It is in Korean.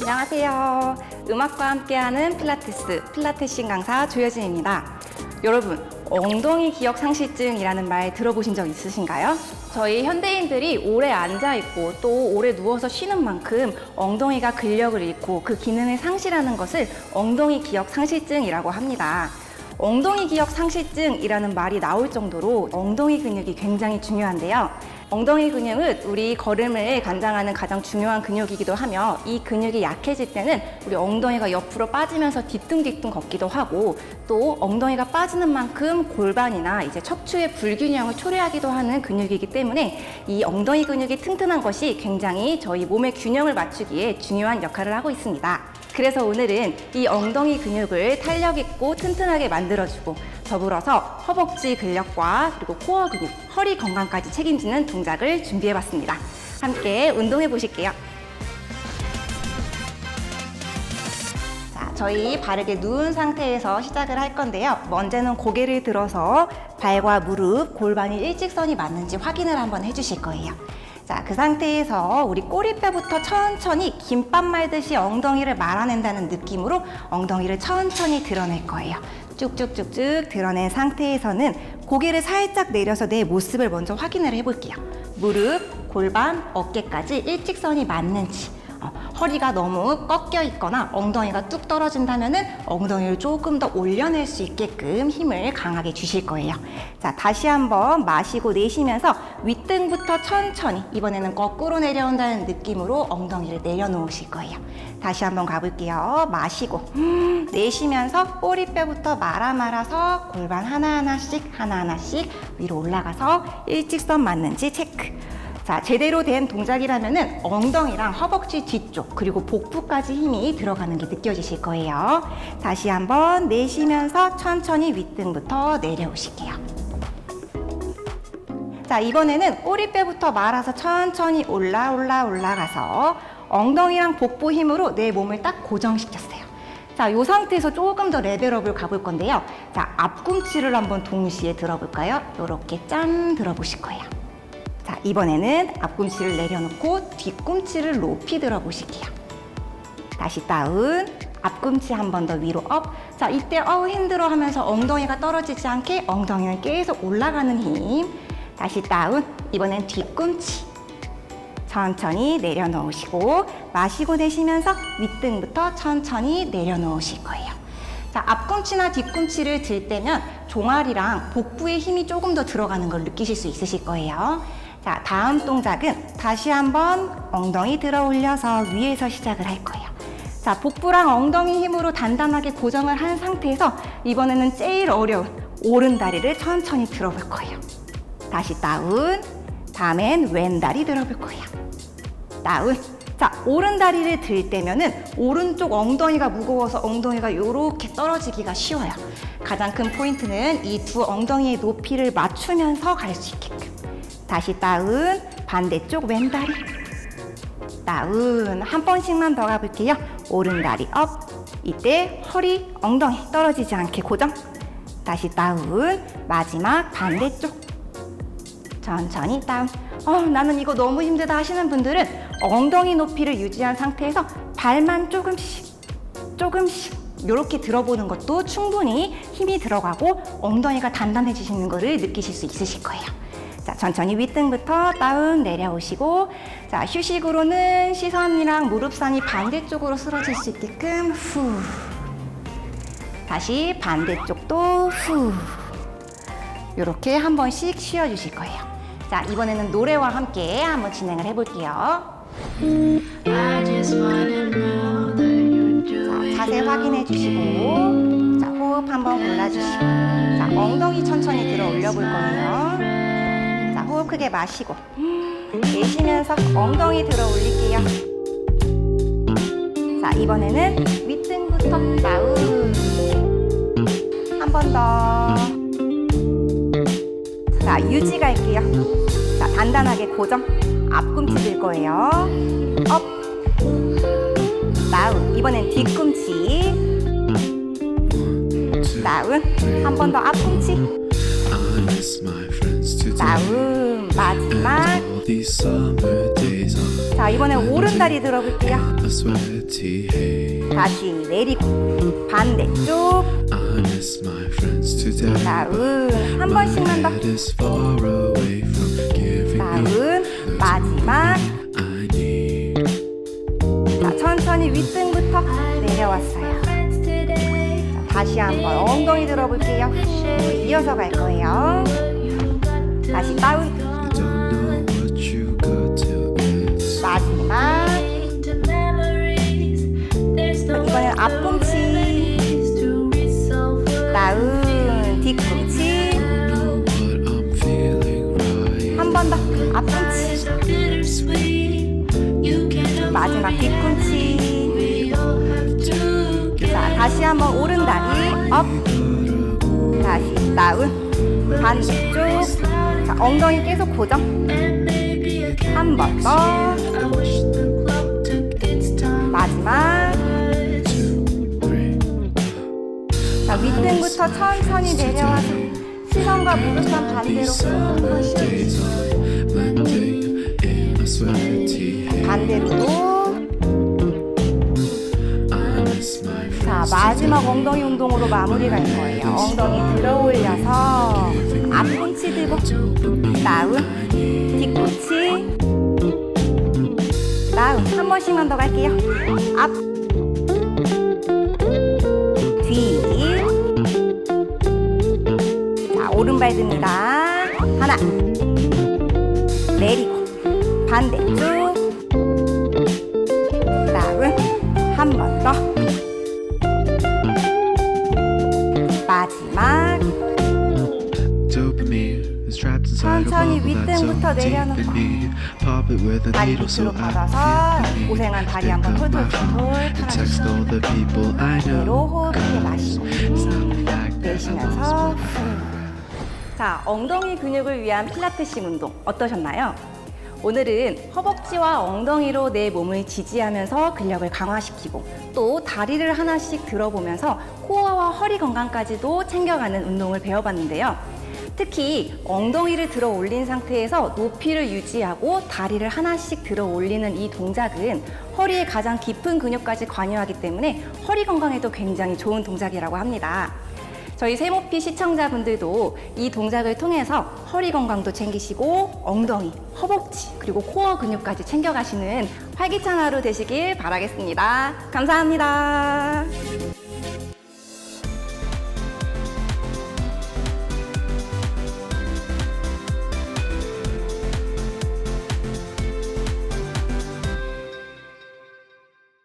안녕하세요. 음악과 함께하는 필라테스, 필라테신 강사 조여진입니다. 여러분, 엉덩이 기억 상실증이라는 말 들어보신 적 있으신가요? 저희 현대인들이 오래 앉아 있고 또 오래 누워서 쉬는 만큼 엉덩이가 근력을 잃고 그 기능을 상실하는 것을 엉덩이 기억 상실증이라고 합니다. 엉덩이 기억 상실증이라는 말이 나올 정도로 엉덩이 근육이 굉장히 중요한데요. 엉덩이 근육은 우리 걸음을 관장하는 가장 중요한 근육이기도 하며 이 근육이 약해질 때는 우리 엉덩이가 옆으로 빠지면서 뒤뚱뒤뚱 걷기도 하고 또 엉덩이가 빠지는 만큼 골반이나 이제 척추의 불균형을 초래하기도 하는 근육이기 때문에 이 엉덩이 근육이 튼튼한 것이 굉장히 저희 몸의 균형을 맞추기에 중요한 역할을 하고 있습니다. 그래서 오늘은 이 엉덩이 근육을 탄력 있고 튼튼하게 만들어주고 더불어서 허벅지 근력과 그리고 코어 근육, 허리 건강까지 책임지는 동작을 준비해봤습니다. 함께 운동해 보실게요. 자, 저희 바르게 누운 상태에서 시작을 할 건데요. 먼저는 고개를 들어서 발과 무릎, 골반이 일직선이 맞는지 확인을 한번 해주실 거예요. 자, 그 상태에서 우리 꼬리뼈부터 천천히 김밥 말듯이 엉덩이를 말아낸다는 느낌으로 엉덩이를 천천히 드러낼 거예요. 쭉쭉쭉쭉 드러낸 상태에서는 고개를 살짝 내려서 내 모습을 먼저 확인을 해볼게요. 무릎, 골반, 어깨까지 일직선이 맞는지. 어, 허리가 너무 꺾여 있거나 엉덩이가 뚝 떨어진다면은 엉덩이를 조금 더 올려낼 수 있게끔 힘을 강하게 주실 거예요. 자, 다시 한번 마시고 내쉬면서 윗등부터 천천히 이번에는 거꾸로 내려온다는 느낌으로 엉덩이를 내려놓으실 거예요. 다시 한번 가볼게요. 마시고 음, 내쉬면서 꼬리뼈부터 말아 말아서 골반 하나하나씩 하나하나씩 위로 올라가서 일직선 맞는지 체크. 자, 제대로 된 동작이라면은 엉덩이랑 허벅지 뒤쪽 그리고 복부까지 힘이 들어가는 게 느껴지실 거예요. 다시 한번 내쉬면서 천천히 윗등부터 내려오실게요. 자, 이번에는 꼬리뼈부터 말아서 천천히 올라 올라 올라가서 엉덩이랑 복부 힘으로 내 몸을 딱 고정시켰어요. 자, 이 상태에서 조금 더 레벨업을 가볼 건데요. 자, 앞꿈치를 한번 동시에 들어볼까요? 이렇게 짠 들어보실 거예요. 자, 이번에는 앞꿈치를 내려놓고 뒤꿈치를 높이 들어보실게요. 다시 다운. 앞꿈치 한 번 더 위로 업. 자, 이때 어우 힘들어 하면서 엉덩이가 떨어지지 않게 엉덩이는 계속 올라가는 힘. 다시 다운. 이번엔 뒤꿈치. 천천히 내려놓으시고 마시고 내쉬면서 윗등부터 천천히 내려놓으실 거예요. 자, 앞꿈치나 뒤꿈치를 들 때면 종아리랑 복부에 힘이 조금 더 들어가는 걸 느끼실 수 있으실 거예요. 자, 다음 동작은 다시 한번 엉덩이 들어 올려서 위에서 시작을 할 거예요. 자, 복부랑 엉덩이 힘으로 단단하게 고정을 한 상태에서 이번에는 제일 어려운 오른 다리를 천천히 들어볼 거예요. 다시 다운. 다음엔 왼 다리 들어볼 거예요. 다운. 자, 오른 다리를 들 때면은 오른쪽 엉덩이가 무거워서 엉덩이가 이렇게 떨어지기가 쉬워요. 가장 큰 포인트는 이 두 엉덩이의 높이를 맞추면서 갈 수 있게끔. 다시 다운. 반대쪽 왼 다리. 다운. 한 번씩만 더 가볼게요. 오른 다리 업. 이때 허리, 엉덩이 떨어지지 않게 고정. 다시 다운. 마지막 반대쪽. 천천히 다운. 어, 나는 이거 너무 힘들다 하시는 분들은 엉덩이 높이를 유지한 상태에서 발만 조금씩, 조금씩 이렇게 들어보는 것도 충분히 힘이 들어가고 엉덩이가 단단해지시는 것을 느끼실 수 있으실 거예요. 자, 천천히 윗등부터 다운 내려오시고, 자, 휴식으로는 시선이랑 무릎선이 반대쪽으로 쓰러질 수 있게끔 후. 다시 반대쪽도 후. 이렇게 한 번씩 쉬어 주실 거예요. 자, 이번에는 노래와 함께 한번 진행을 해 볼게요. That you're 자, 자세 확인해 주시고, 자, 호흡 한번 골라 주시고, 자, 엉덩이 천천히 들어 올려 볼 거예요. 자, 호흡 크게 마시고, 내쉬면서 엉덩이 들어 올릴게요. 자, 이번에는 윗등부터 다운. 한 번 더. 자, 유지 갈게요. 자, 단단하게 고정. 앞꿈치 들 거예요. 업. 다운. 이번엔 뒤꿈치. 다운. 한 번 더 앞꿈치. 다운. 마지막. All these summer days on 자, 이번에 오른다리 들어볼게요. 다시 내리고. 반대쪽. 다운. 한 번씩만 더. 다운. 마지막. 자, 천천히 윗등 다시 한번 엉덩이 들어볼게요. 후, 이어서 갈 거예요. 다시 다운. 마지막. 이번엔 앞꿈치. 다운. 뒤꿈치. 한 번 더. 앞꿈치. 마지막. 뒤꿈치. 한번 오른 다리 업. 다시 다운. 반대쪽. 자, 엉덩이 계속 고정. 한 번 더. 마지막. 자, 윗등부터 천천히 내려와서 시선과 무릎만 반대로. 반대로. 마지막 엉덩이 운동으로 마무리 갈 거예요. 엉덩이 들어 올려서 앞꿈치 들고 다운, 뒤꿈치 다운. 한 번씩만 더 갈게요. 앞, 뒤. 자, 오른발 듭니다. 하나, 내리고 반대쪽 deep 내려놓고 다리 밑으로 the 고생한. 다리 한번 people I 그대로. 호흡 크게 마시고 내쉬면서 자 엉덩이 근육을 위한 필라테스 운동 어떠셨나요? 오늘은 허벅지와 엉덩이로 내 몸을 지지하면서 근력을 강화시키고 또 다리를 하나씩 들어보면서 코어와 허리 건강까지도 챙겨가는 운동을 배워봤는데요. 특히 엉덩이를 들어 올린 상태에서 높이를 유지하고 다리를 하나씩 들어 올리는 이 동작은 허리의 가장 깊은 근육까지 관여하기 때문에 허리 건강에도 굉장히 좋은 동작이라고 합니다. 저희 세모피 시청자분들도 이 동작을 통해서 허리 건강도 챙기시고 엉덩이, 허벅지, 그리고 코어 근육까지 챙겨가시는 활기찬 하루 되시길 바라겠습니다. 감사합니다.